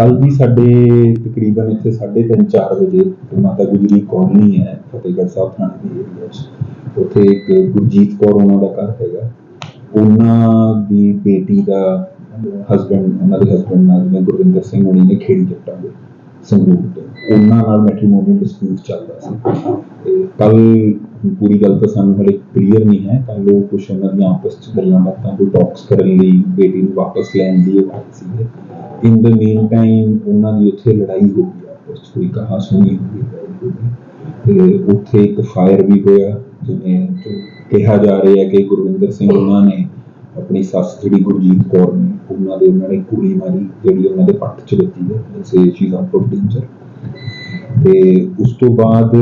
ਕੱਲ ਜੀ ਸਾਡੇ ਤਕਰੀਬਨ ਇੱਥੇ 3:30 4 ਵਜੇ ਮਾਤਾ ਗੁਜਰੀ ਕੌਲਨੀ ਹੈ, ਫਤਿਹਗੜ੍ਹ ਸਾਹਿਬ ਥਾਣੇ ਦੇ ਏਰੀਆ 'ਚ ਉੱਥੇ ਇੱਕ ਗੁਰਜੀਤ ਕੌਰ ਉਹਨਾਂ ਦਾ ਘਰ ਹੈਗਾ। ਉਹਨਾਂ ਦੀ ਬੇਟੀ ਦਾ ਹਸਬੰਡ ਉਹਨਾਂ ਦੇ ਹਸਬੰਡ ਨਾਲ ਜਿਵੇਂ ਗੁਰਵਿੰਦਰ ਸਿੰਘ ਹੋਣੀ ਨੇ ਖੇੜੀ ਜੱਟਾਂ ਦੇ ਸੰਗਰੂਰ ਤੋਂ। ਉਹਨਾਂ ਨਾਲ ਮੈਟਰੀਮੋਨੀਅਲ ਡਿਸਪਿਊਟ ਚੱਲਦਾ ਸੀ। ਤੇ ਕੱਲ ਪੂਰੀ ਗੱਲ ਤਾਂ ਸਾਨੂੰ ਹਲੇ ਕਲੀਅਰ ਨਹੀਂ ਹੈ ਕੱਲ ਉਹ ਕੁਛ ਉਹਨਾਂ ਦੀਆਂ ਆਪਸ ਚ ਗੱਲਾਂ ਬਾਤਾਂ ਕੋਈ ਟਾਕਸ ਕਰਨ ਲਈ ਬੇਟੀ ਨੂੰ ਵਾਪਸ ਲੈਣ ਲਈ ਉਹ ਆਏ ਸੀਗੇ। ਇਨ ਦ ਮੀਨ ਟਾਈਮ ਉਹਨਾਂ ਦੀ ਉੱਥੇ ਲੜਾਈ ਹੋ ਗਈ ਆਪਸ ਚ ਕੋਈ ਕਹਾ ਸੁਣੀ ਹੋ ਗਈ ਲੜਾਈ ਹੋ ਗਈ। ਤੇ ਉੱਥੇ ਇੱਕ ਫਾਇਰ ਵੀ ਹੋਇਆ ਜਿਵੇਂ ਕਿਹਾ ਜਾ ਰਿਹਾ ਹੈ ਕਿ ਗੁਰਵਿੰਦਰ ਸਿੰਘ ਉਹਨਾਂ ਨੇ ਆਪਣੀ ਸੱਸ ਜਿਹੜੀ ਗੁਰਜੀਤ ਕੌਰ ਨੇ ਉਹਨਾਂ ਦੇ ਉਹਨਾਂ ਨੇ ਗੋਲੀ ਮਾਰੀ ਜਿਹੜੀ ਉਹਨਾਂ ਦੇ ਪੱਟ 'ਚ ਵੱਜੀ ਹੈ ਸੇ ਸ਼ੀ ਆਊਟ ਆਫ ਡੇਂਜਰ ਤੇ ਉਸ ਤੋਂ ਬਾਅਦ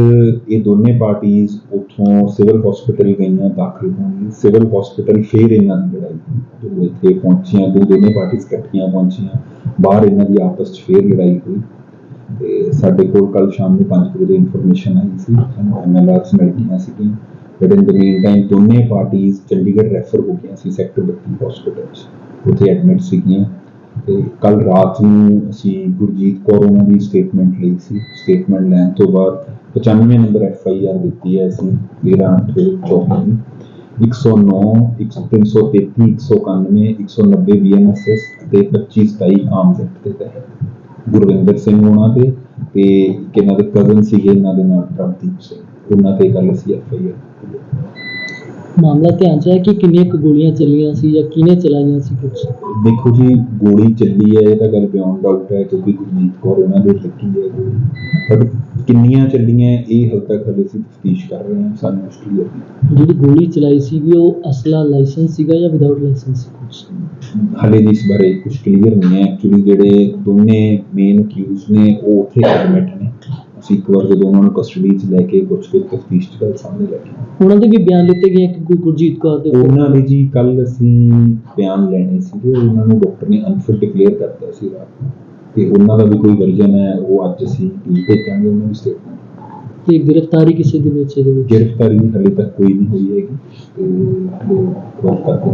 ਇਹ ਦੋਨੇ ਪਾਰਟੀਆਂ ਉੱਥੋਂ ਸਿਵਲ ਹਸਪੀਟਲ ਗਈਆਂ, ਦਾਖਲ ਹੋਣ ਲਈ ਸਿਵਲ ਹਸਪੀਟਲ ਫੇਰ ਇਹਨਾਂ ਦੀ ਲੜਾਈ ਹੋਈ। ਜਦੋਂ ਇੱਥੇ ਪਹੁੰਚੀਆਂ, ਦੋ ਦੋਨੇ ਪਾਰਟੀਆਂ ਇਕੱਠੀਆਂ ਪਹੁੰਚੀਆਂ। ਬਾਹਰ ਇਹਨਾਂ ਦੀ ਆਪਸ 'ਚ ਫੇਰ ਲੜਾਈ ਹੋਈ। ਤੇ ਸਾਡੇ ਕੋਲ ਕੱਲ ਸ਼ਾਮ ਨੂੰ 5 ਵਜੇ ਇਨਫੋਰਮੇਸ਼ਨ ਆਈ ਸੀ। ਸਾਨੂੰ ਐਮਐਲਆਰਸ ਮਿਲ ਗਈਆਂ ਸੀਗੀਆਂ। But in the mean time ਦੋਨੇ ਪਾਰਟੀਆਂ ਚੰਡੀਗੜ੍ਹ ਰੈਫਰ ਹੋ ਗਈਆਂ ਸੀ ਸੈਕਟਰ 32 ਹਸਪੀਟਲ 'ਚ। ਉੱਥੇ ਐਡਮਿਟ ਸੀਗੀਆਂ। ਤੇ ਕੱਲ ਰਾਤ ਨੂੰ ਅਸੀਂ ਗੁਰਜੀਤ ਕੌਰ ਉਹਨਾਂ ਦੀ ਸਟੇਟਮੈਂਟ ਲਈ ਸੀ। ਸਟੇਟਮੈਂਟ ਲੈਣ ਤੋਂ ਬਾਅਦ 95 ਨੰਬਰ ਐਫ ਆਈ ਆਰ ਦਿੱਤੀ ਹੈ ਅਸੀਂ 13 24 109 333 191 190 ਬੀਐਨਐਸਐਸ ਤੇ 25 27 ਆਰਮਸ ਐਕਟ ਦੇ ਤਹਿਤ। ਗੁਰਵਿੰਦਰ ਸਿੰਘ ਉਹਨਾਂ ਤੇ ਤੇ ਇੱਕ ਇਹਨਾਂ ਦੇ ਕਜ਼ਨ ਸੀਗੇ, ਇਹਨਾਂ ਦੇ ਨਾਲ ਪ੍ਰਭਦੀਪ ਸਿੰਘ। ਉਹਨਾਂ ਤੇ ਗੱਲ ਅਸੀਂ ਐਫ ਆਈ ਆਰ ਮਾਮਲਾ ਧਿਆਨ ਚ ਹੈ ਕਿ ਕਿੰਨੀਆਂ ਕੁ ਗੋਲੀਆਂ ਚੱਲੀਆਂ ਸੀ ਜਾਂ ਕਿਹਨੇ ਚਲਾਈਆਂ ਸੀ ਕੁਝ ਦੇਖੋ ਜੀ ਗੋਲੀ ਚੱਲੀ ਹੈ ਇਹ ਤਾਂ ਗੱਲ ਬਿਯੋਂਡ ਡਾਊਟ ਹੈ ਕਿਉਂਕਿ ਗੁਰਜੀਤ ਕੌਰ ਉਹਨਾਂ ਦੇ ਲੱਗੀ ਹੈ। ਗੋਲੀ ਬਟ ਕਿੰਨੀਆਂ ਚੱਲੀਆਂ ਇਹ ਹਾਲੇ ਤੱਕ ਹਲੇ ਅਸੀਂ ਤਫਤੀਸ਼ ਕਰ ਰਹੇ ਹਾਂ ਸਾਨੂੰ ਉਸ ਕਲੀਅਰ ਨਹੀਂ ਜਿਹੜੀ ਗੋਲੀ ਚਲਾਈ ਸੀ ਵੀ ਉਹ ਅਸਲਾ ਲਾਇਸੈਂਸ ਸੀਗਾ ਜਾਂ ਵਿਦਆਊਟ ਲਾਇਸੈਂਸ ਸੀ ਕੁਝ ਹਲੇ ਇਸ ਬਾਰੇ ਕੁਝ ਕਲੀਅਰ ਨਹੀਂ ਹੈ। ਐਕਚੁਅਲੀ ਜਿਹੜੇ ਦੋਨੇ ਮੇਨ ਅਕਿਊਜ਼ ਨੇ ਉਹ ਉੱਥੇ ਐਡਮਿਟ ਅਸੀਂ ਇੱਕ ਵਾਰ ਜਦੋਂ ਉਹਨਾਂ ਨੂੰ ਕਸਟਡੀ 'ਚ ਲੈ ਕੇ ਕੁਝ ਕੁ ਤਫਤੀਸ਼ ਗੱਲ ਸਾਹਮਣੇ ਲੈ ਕੇ ਆਏ। ਉਹਨਾਂ ਦੇ ਵੀ ਬਿਆਨ ਲਿੱਤੇ ਗਏ ਕਿ ਕੋਈ ਗੁਰਜੀਤ ਕੌਰ ਦੇ ਉੱਪਰ। ਉਹਨਾਂ ਦੇ ਜੀ ਕੱਲ ਅਸੀਂ ਬਿਆਨ ਲੈਣੇ ਸੀਗੇ ਉਹਨਾਂ ਨੂੰ ਡਾਕਟਰ ਨੇ ਅਨਫਿਟ ਡਿਕਲੇਅਰ ਕਰਤਾ ਸੀ ਰਾਤ ਨੂੰ। ਤੇ ਉਹਨਾਂ ਦਾ ਵੀ ਕੋਈ ਵਰਜਨ ਹੈ ਉਹ ਅੱਜ ਅਸੀਂ ਭੇਜਾਂਗੇ ਉਹਨਾਂ ਦੀ ਸਟੇਟਮੈਂਟ ਤੇ ਗ੍ਰਿਫਤਾਰੀ ਕਿਸੇ ਦੇ ਵਿੱਚ ਇਹਦੇ ਵਿੱਚ? ਗ੍ਰਿਫਤਾਰੀ ਹਲੇ ਤੱਕ ਕੋਈ ਨਹੀਂ ਹੋਈ ਹੈਗੀ ਤੇ ਹਲੇ ਵਰਕ ਕਰਦੇ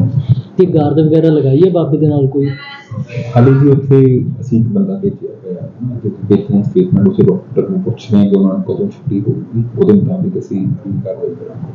ਤੇ ਗਾਰਡ ਵਗੈਰਾ ਲਗਾਈ ਹੈ ਬਾਬੇ ਦੇ ਨਾਲ ਕੋਈ? ਹਾਲੇ ਜੀ ਉੱਥੇ ਅਸੀਂ ਇੱਕ ਬੰਦਾ ਭੇਜਿਆ ਹੋਇਆ ਹੈ ਤੇ ਦੇਖਦੇ ਹਾਂ ਸਟੇਟਮੈਂਟ ਉਸੇ ਡਾਕਟਰ ਨੂੰ ਪੁੱਛਦੇ ਹਾਂ ਕਿ ਉਹਨਾਂ ਨੂੰ ਕਦੋਂ ਛੁੱਟੀ ਹੋਊਗੀ ਉਹਦੇ ਮੁਤਾਬਿਕ ਅਸੀਂ ਕੀ ਕਾਰਵਾਈ ਕਰਾਂਗੇ।